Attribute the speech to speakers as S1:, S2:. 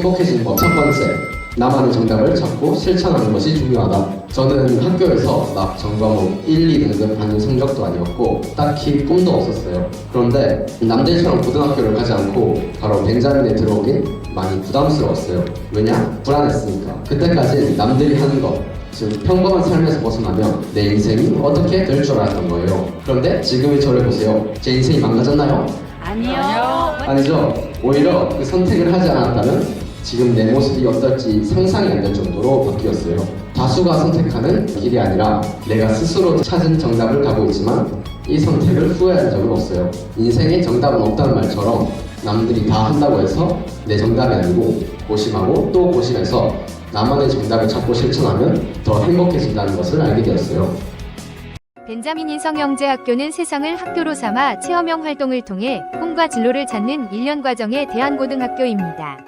S1: 행복해지는 법 첫 번째, 나만의 정답을 찾고 실천하는 것이 중요하다. 저는 학교에서 막 전과목 1, 2등급 받는 성적도 아니었고 딱히 꿈도 없었어요. 그런데 남들처럼 고등학교를 가지 않고 바로 벤자민에 들어오긴 많이 부담스러웠어요. 왜냐? 불안했으니까. 그때까지 남들이 하는 것, 즉 평범한 삶에서 벗어나면 내 인생이 어떻게 될 줄 알았던 거예요. 그런데 지금의 저를 보세요. 제 인생이 망가졌나요?
S2: 아니요.
S1: 아니죠. 오히려 그 선택을 하지 않았다면 지금 내 모습이 어떨지 상상이 안 될 정도로 바뀌었어요. 다수가 선택하는 길이 아니라 내가 스스로 찾은 정답을 가고 있지만 이 선택을 후회한 적은 없어요. 인생에 정답은 없다는 말처럼 남들이 다 한다고 해서 내 정답이 아니고 고심하고 또 고심해서 나만의 정답을 찾고 실천하면 더 행복해진다는 것을 알게 되었어요.
S2: 벤자민 인성영재학교는 세상을 학교로 삼아 체험형 활동을 통해 꿈과 진로를 찾는 1년 과정의 대한고등학교입니다.